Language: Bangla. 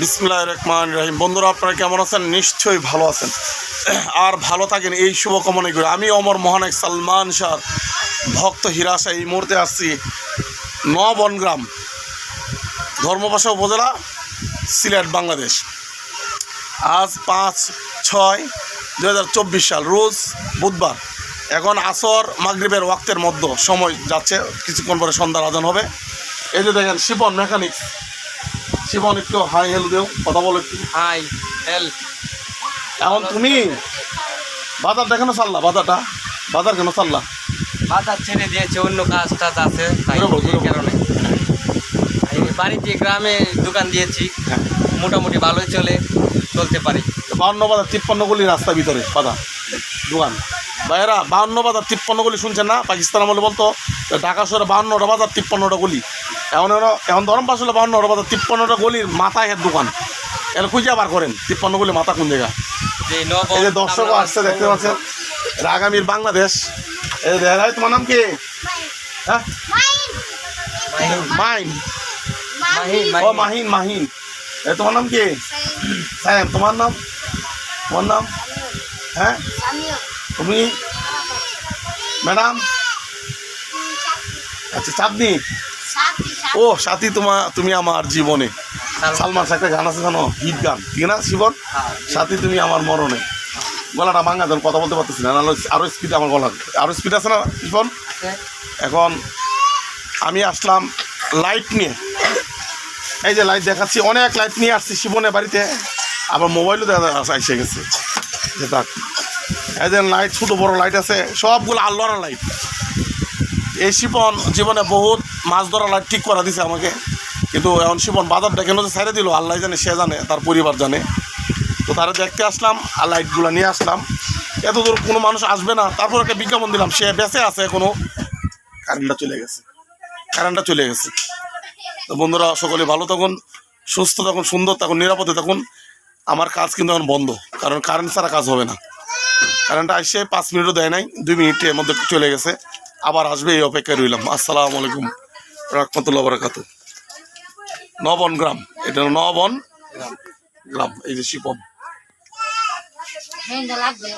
বিসমুল্লাহ রহমান রহিম। বন্ধুরা, আপনারা কেমন আছেন? নিশ্চয়ই ভালো আছেন। আর ভালো থাকেন এই শুভকামনা করি আমি অমর মহানায়ক সালমান শাহ, ভক্ত হিরাশা এই মুহূর্তে আসছি নবনগ্রাম, ধর্মপাশা উপজেলা, সিলেট, বাংলাদেশ। আজ পাঁচ ছয় দু সাল, রোজ বুধবার। এখন আসর মাগরিবের ওয়াক্তের মধ্যে সময় যাচ্ছে, কিছুক্ষণ পরে সন্ধ্যার আজান হবে। এই যে দেখেন, শিপন মেকানিক্স। শিপন একটু হাই হেল দেও কথা বলো একটু। হাই হেল। এখন তুমি বাজার দেখানো চাল্লা বাজারটা? বাজার কেন চাল্লা বাজার ছেড়ে দিয়েছে অন্য কাজ টাজ আছে তাই ঘুরে এই কারণে। বাড়িতে গ্রামে দোকান দিয়েছি হ্যাঁ। মোটামুটি ভালোই চলে চলতে পারি। বাউন্ন বাজার তিপ্পান্ন গলি রাস্তা ভিতরে বাজার দোকান। ভাইয়েরা বাউন্ন বাজার তিপ্পান্ন গলি শুনছেন না? পাকিস্তান আমলে বলতো ঢাকা শহরে বাউন্নটা বাজার তিপ্পান্নটা গলি। এখন এখন ধরম পাশ হলে বাউন্নটা বাজার তিপ্পান্নটা গলির মাথায় এর দোকান। এখানে খুঁজে বার করেন তিপ্পান্ন গলি মাথা কোন জায়গা এই যে দর্শকও আসছে দেখতে পাচ্ছেন? আগামীর বাংলাদেশ। এই ভাই তোমার নাম কি? হ্যাঁ? মাইন ও মাহিন। মাহিন মাহিন। এ তোমার নাম কি? স্যাম তোমার নাম? তোমার নাম? হ্যাঁ? তুমি? ম্যাডাম? আচ্ছা চাঁদনি। ও সাথী তোমার তুমি আমার জীবনে। সালমান শাহ গান আছে জানো? হিট গান। ঠিক না শিবন? সাথী তুমি আমার মরণে। গলাটা ভাঙা দেন কথা বলতে পারতেছি না। আরও স্পিড আমার গলা আরও স্পিড আছে না শিবন? এখন আমি আসলাম লাইট নিয়ে। এই যে লাইট দেখাচ্ছি অনেক লাইট নিয়ে আসছি শিবনের বাড়িতে। আবার মোবাইলও দেখা এসে গেছে। যে থাক। এই যে লাইট ছোটো বড় লাইট আছে সবগুলো আল্লাহর লাইট এই শিবন জীবনে বহুত মাছ ধরা লাইট ঠিক করা দিছে আমাকে। কিন্তু এখন শিপন বাজারটা কেন যে ছেড়ে দিল, আল্লাহ জানে, সে জানে, তার পরিবার জানে। তো তারা দেখতে আসলাম, আর লাইটগুলো নিয়ে আসলাম। এত দূর কোনো মানুষ আসবে না। তারপর একটা বিজ্ঞাপন দিলাম, সে বেঁচে আছে এখনও। কারেন্টটা চলে গেছে। কারেন্টটা চলে গেছে। তো বন্ধুরা, সকলে ভালো থাকুন, সুস্থ থাকুন, সুন্দর থাকুন, নিরাপদে থাকুন। আমার কাজ কিন্তু এখন বন্ধ, কারণ কারেন্ট ছাড়া কাজ হবে না। কারেন্টটা আসছে পাঁচ মিনিটও দেয় নাই, দুই মিনিটের মধ্যে চলে গেছে। আবার আসবে, এই অপেক্ষায় রইলাম। আসসালামু আলাইকুম। রহমতুল্লাহ বরাকাত নবন গ্রাম। এটা নবন গ্রাম। এই যে শিপন। লাগবে।